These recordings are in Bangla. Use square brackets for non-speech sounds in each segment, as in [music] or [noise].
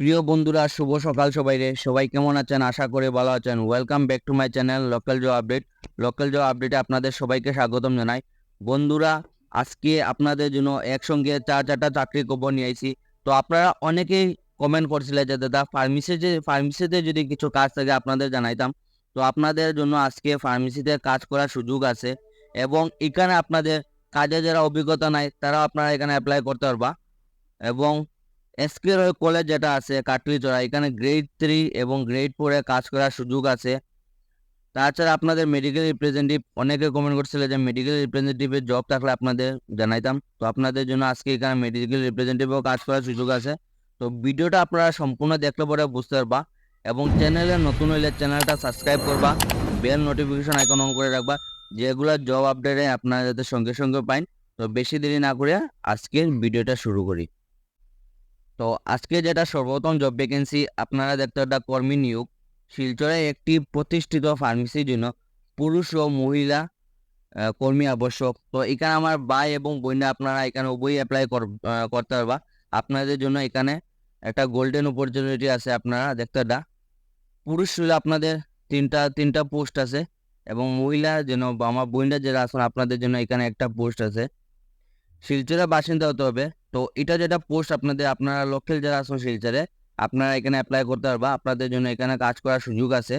প্রিয় বন্ধুরা, শুভ সকাল সবাই রে সবাই কেমন আছেন? আশা করে ভালো আছেন। Welcome back to my channel local job update local job আপডেটে আপনাদের সবাইকে স্বাগতম জানাই। বন্ধুরা, আজকে আপনাদের জন্য একসঙ্গে চার চারটা চাকরি খবর নিয়ে আইছি। তো আপনারা অনেকেই কমেন্ট করছিলেন যে, দাদা ফার্মেসিতে ফার্মেসিতে যদি কিছু কাজ থাকে আপনাদের জানাইতাম। তো আপনাদের জন্য আজকে ফার্মেসিতে কাজ করার সুযোগ আছে এবং এখানে আপনাদের কাজে যারা অভিজ্ঞতা নাই তারা আপনারা এখানে অ্যাপ্লাই করতে পারবা। এবং রয় কলেজ যেটা আছে কাটলিচড়া এখানে গ্রেড থ্রি এবং গ্রেড ফোরে কাজ করার সুযোগ আছে। তাছাড়া আপনাদের মেডিকেল রিপ্রেজেন্টেটিভ অনেকে কমেন্ট করছিল যে মেডিকেল রিপ্রেজেন্টেটিভের জব থাকলে আপনাদের জানাইতাম। তো আপনাদের জন্য আজকে এখানে মেডিকেল রিপ্রেজেন্টেটিভও কাজ করার সুযোগ আছে। তো ভিডিওটা আপনারা সম্পূর্ণ দেখলে পরে বুঝতে পারবা এবং চ্যানেলে নতুন হইলে চ্যানেলটা সাবস্ক্রাইব করবা বেল নোটিফিকেশন আইকন অন করে রাখবা, যেগুলো জব আপডেটে আপনারা যাতে সঙ্গে সঙ্গে পাইন। তো বেশি দেরি না করে আজকের ভিডিওটা শুরু করি। তো আজকে যেটা সর্বপ্রথম জব ভ্যাকেন্সি আপনারা দেখতে একটা কর্মী নিয়োগ। শিলচরে একটি প্রতিষ্ঠিত ফার্মেসির জন্য পুরুষ ও মহিলা কর্মী আবশ্যক। তো এখানে আমার ভাই এবং বোনরা আপনারা এখানে উভয়ই অ্যাপ্লাই করতে পারবা। আপনাদের জন্য এখানে একটা গোল্ডেন অপরচুনিটি আছে আপনারা দেখতে একটা পুরুষ হলে আপনাদের তিনটা তিনটা পোস্ট আছে এবং মহিলা যেন, বা আমার বোনরা যারা আছেন, আপনাদের জন্য এখানে একটা পোস্ট আছে। শিলচরের বাসিন্দা হতে হবে তো এটা যেটা পোস্ট আপনাদের, আপনারা লোকাল যারা শিলচরে আপনারা এখানে অ্যাপ্লাই করতে পারবা। আপনাদের জন্য এখানে কাজ করার সুযোগ আছে।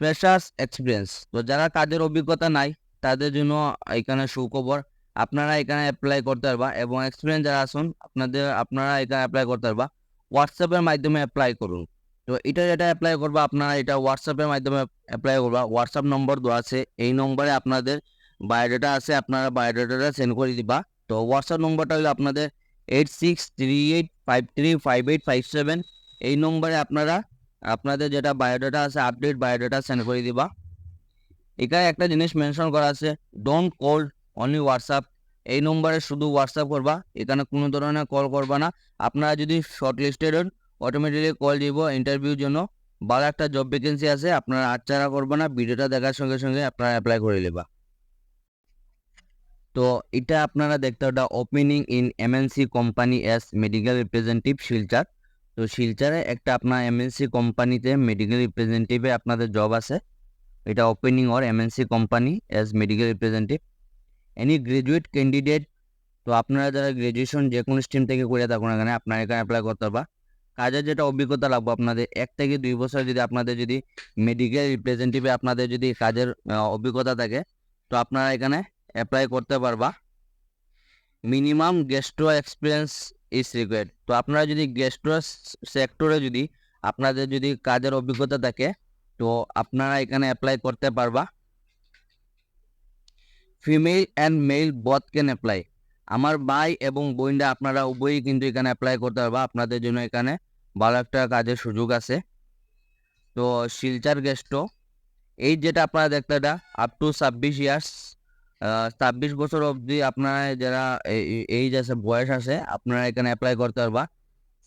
ফ্রেশার্স এক্সপিরিয়েন্স তো যারা কাজের অভিজ্ঞতা নাই, তাদের জন্য এখানে সুখবর। আপনারা এখানে অ্যাপ্লাই করতে পারবা এবং এক্সপিরিয়েন্স যারা আসুন আপনাদের, আপনারা এখানে অ্যাপ্লাই করতে পারবা। হোয়াটসঅ্যাপের মাধ্যমে অ্যাপ্লাই করুন। তো এটা যেটা অ্যাপ্লাই করবা, আপনারা এটা হোয়াটসঅ্যাপের মাধ্যমে অ্যাপ্লাই করবা। হোয়াটসঅ্যাপ নম্বর দেওয়া আছে। এই নম্বরে আপনাদের বায়োডাটা আছে, আপনারা বায়োডাটাটা সেন্ড করে দিবা। তো হোয়াটসঅ্যাপ নম্বরটা হলো আপনাদের eight six three eight five three five eight five seven এই নম্বরে আপনারা, আপনাদের যেটা বায়োডাটা আছে আপডেট বায়োডাটা সেন্ড করে দিবা। এখানে একটা জিনিস মেনশন করা আছে ডোন্ট কল অনলি হোয়াটসঅ্যাপ এই নম্বরে শুধু হোয়াটসঅ্যাপ করবা, এখানে কোনো ধরনের কল করবা না। আপনারা যদি শর্ট লিস্টেড হন অটোমেটিকলি কল দিব ইন্টারভিউর জন্য। ভালো একটা জব ভ্যাকেন্সি আছে, আপনারা আচ্ছাড়া করবে না ভিডিওটা দেখার সঙ্গে সঙ্গে আপনারা অ্যাপ্লাই করে নেবা। তো এটা আপনারা দেখতে ওটা opening in MNC company as medical representative Silchar. তো শিলচারে একটা আপনার এমএনসি কোম্পানিতে মেডিকেল রিপ্রেজেন্টেটিভে আপনাদের জব আছে। এটা opening or MNC company as medical representative any graduate candidate তো আপনারা যারা গ্রাজুয়েশন যে কোনো স্ট্রিম থেকে করে থাকুন এখানে আপনারা এখানে অ্যাপ্লাই করতে পারবা কাজের যেটা অভিজ্ঞতা লাগবে আপনাদের, এক থেকে দুই বছর যদি আপনাদের যদি মেডিকেল রিপ্রেজেন্টেটিভে আপনাদের যদি কাজের অভিজ্ঞতা থাকে, তো আপনারা এখানে অ্যাপ্লাই করতে পারবা। Minimum gastro experience is required তো আপনারা যদি গেস্ট্রো সেক্টরে যদি আপনাদের যদি কাজের অভিজ্ঞতা থাকে, তো আপনারা এখানে অ্যাপ্লাই করতে পারবা। Female and male both can apply আমার ভাই এবং বোনরা আপনারা উভয়ই কিন্তু এখানে অ্যাপ্লাই করতে পারবা। আপনাদের জন্য এখানে ভালো একটা কাজের সুযোগ আছে। তো শিলচার গেস্ট্রো এই যেটা আপনারা দেখতে এটা আপ টু ছাব্বিশ ইয়ার্স ছাব্বিশ বছর অবধি আপনারা যারা এইজ আছে, বয়স আছে, আপনারা এখানে অ্যাপ্লাই করতে পারবা।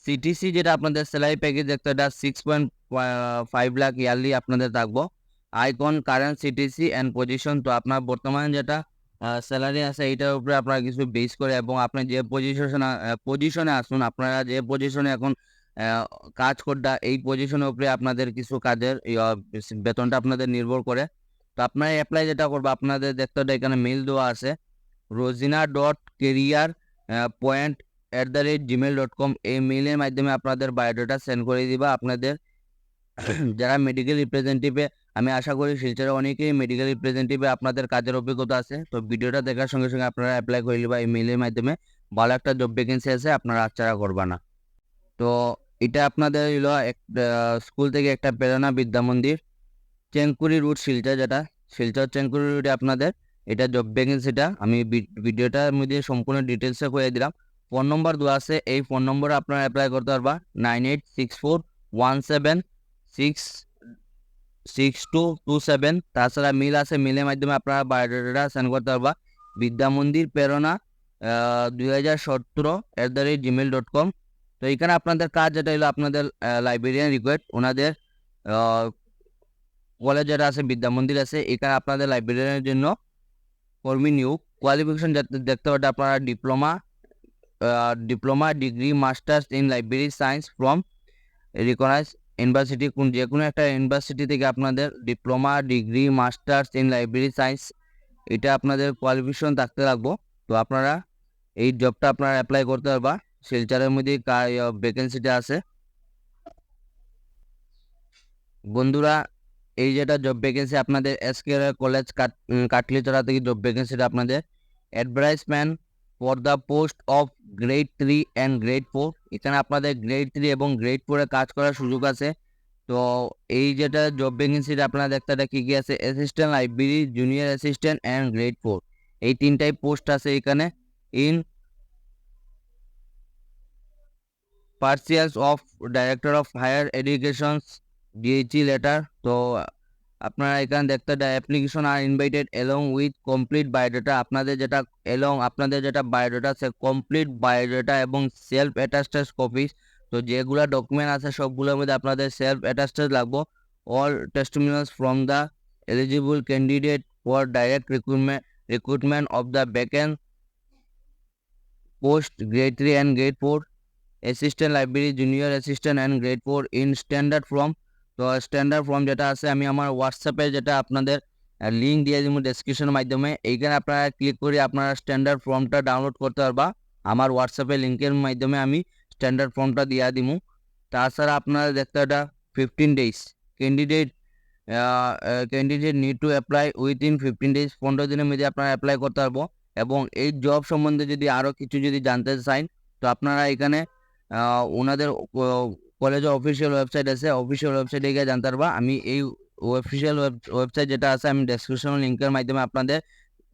সিটিসি যেটা আপনাদের স্যালারি প্যাকেজ দেখতে এটা six point five lakh yearly আপনাদের থাকব। Icon current CTC and position তো আপনার বর্তমানে যেটা স্যালারি আছে, এইটার উপরে আপনারা কিছু বেস করে, এবং আপনি যে পজিশনে পজিশনে আসুন, আপনারা যে পজিশনে এখন কাজ করটা এই পজিশনের উপরে আপনাদের কিছু কাজের বেতনটা আপনাদের নির্ভর করে। তো আপনারা অ্যাপ্লাই যেটা করব, আপনাদের দেখতে হবে এখানে মেল দেওয়া আছে। Rozina dot career point at the rate Gmail dot com এই মেইলের মাধ্যমে আপনাদের বায়োডাটা সেন্ড করে দিবা। আপনাদের [clears throat] যারা মেডিকেল রিপ্রেজেন্টেটিভে আমি আশা করি শিলচরে অনেকেই মেডিকেল রিপ্রেজেন্টেটিভে আপনাদের কাজের অভিজ্ঞতা আছে। তো ভিডিওটা দেখার সঙ্গে সঙ্গে আপনারা অ্যাপ্লাই করে নিবা এই মেইলের মাধ্যমে। ভালো একটা জব ভ্যাকেন্সি আছে, আপনারা আচ্ছাড়া করবা না। তো এটা আপনাদের হলো একটা স্কুল থেকে একটা প্রেরণা বিদ্যা মন্দির। চেঙ্কুরি রুট শিলচর যেটা, শিলচর চেঙ্কুরি রুটে আপনাদের, এটা জব ভ্যাকেন্সিটা আমি ভিডিওটার মধ্যে সম্পূর্ণ ডিটেলসে করে দিলাম। ফোন নম্বর দেওয়া আছে, এই ফোন নম্বরে আপনারা অ্যাপ্লাই করতে পারবা nine eight six four one seven six six two two seven তাছাড়া মিল আছে মিলের মাধ্যমে আপনারা বায়োডাটা সেন্ড করতে পারবা। বিদ্যা মন্দির, প্রেরণা দুই হাজার সতেরো at the rate Gmail dot com তো এখানে আপনাদের কাজ যেটা হলো আপনাদের লাইব্রেরিয়ান রিকোয়েস্ট ওনাদের কলেজ যেটা আছে, বিদ্যা মন্দির আছে এখানে আপনাদের লাইব্রেরিয়ানের জন্য কর্মী নিয়োগ। কোয়ালিফিকেশন দেখতে পাবেন আপনারা diploma diploma degree masters in library science from recognise university কোন যে কোনো একটা ইউনিভার্সিটি থেকে আপনাদের diploma degree masters in library science এটা আপনাদের কোয়ালিফিকেশন থাকতে লাগবো। তো আপনারা এই জবটা আপনারা অ্যাপ্লাই করতে পারবা। শিলচারের মধ্যে ভ্যাকেন্সিটা আছে। বন্ধুরা এই যেটা জব ভ্যাকেন্সি আপনাদের এসকে কলেজ কাটলিচড়া থেকে জব ভ্যাকেন্সিটা আপনাদের। Advertisement for the post of grade three and grade four এখানে আপনাদের গ্রেড থ্রি এবং গ্রেড ফোরে কাজ করার সুযোগ আছে। তো এই যেটা জব ভ্যাকেন্সিটা আপনারা দেখতে কি, কী আছে? Assistant library junior assistant and grade four এই তিনটাই পোস্ট আছে এখানে। In pursuance of director of higher educations DHE letter তো আপনারা এখানে দেখতে application are invited along with complete biodata আপনাদের যেটা এলং আপনাদের যেটা বায়োডাটা সে কমপ্লিট বায়োডাটা এবং সেলফ অ্যাটাস্টেড কপি তো যেগুলো ডকুমেন্ট আছে, সবগুলোর মধ্যে আপনাদের সেলফ অ্যাটাস্টেড লাগবো। All testimonials from the eligible candidate for direct recruitment recruitment of the vacant post grade three and grade four assistant library junior assistant and grade four in standard form তো স্ট্যান্ডার্ড ফর্ম যেটা আছে, আমি আমার হোয়াটসঅ্যাপে যেটা আপনাদের লিঙ্ক দিয়ে দিব ডেসক্রিপশনের মাধ্যমে, এইখানে আপনারা ক্লিক করে আপনারা স্ট্যান্ডার্ড ফর্মটা ডাউনলোড করতে পারবা। আমার হোয়াটসঅ্যাপে লিঙ্কের মাধ্যমে আমি স্ট্যান্ডার্ড ফর্মটা দিয়ে দিব। তাছাড়া আপনারা দেখতে এটা fifteen days candidate candidate need to apply within fifteen days পনেরো দিনের মধ্যে আপনারা অ্যাপ্লাই করতে পারব। এবং এই জব সম্বন্ধে যদি আরও কিছু যদি জানতে চান, তো আপনারা এখানে ওনাদের কলেজের অফিসিয়াল ওয়েবসাইট আছে অফিসিয়াল ওয়েবসাইটে গিয়ে জানতে পারবা। আমি এই অফিসিয়াল ওয়েবসাইট যেটা আছে, আমি ডেসক্রিপশন লিঙ্কের মাধ্যমে আপনাদের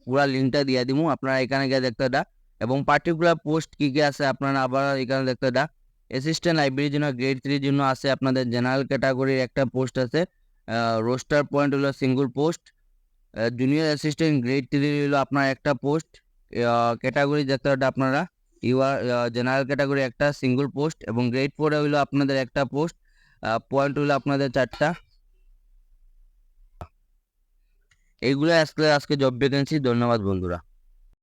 পুরো লিঙ্কটা দিয়ে দিব আপনারা এখানে গিয়ে দেখতে এটা এবং পার্টিকুলার পোস্ট কী কী আছে, আপনারা আবার এখানে দেখতে এটা অ্যাসিস্ট্যান্ট লাইব্রেরির জন্য গ্রেড থ্রির জন্য আছে আপনাদের জেনারেল ক্যাটাগরির একটা পোস্ট আছে। রোস্টার পয়েন্ট হলো single post junior assistant grade three হলো আপনার একটা পোস্ট ক্যাটাগরি দেখতে আপনারা। ইউআর জেনারেল ক্যাটাগরি একটা সিঙ্গল পোস্ট এবং গ্রেড ফোরে হইল আপনাদের একটা পোস্ট পয়েন্ট হইল আপনাদের চারটা। এইগুলো আজকে আজকে জব ভ্যাকেন্সি ধন্যবাদ বন্ধুরা।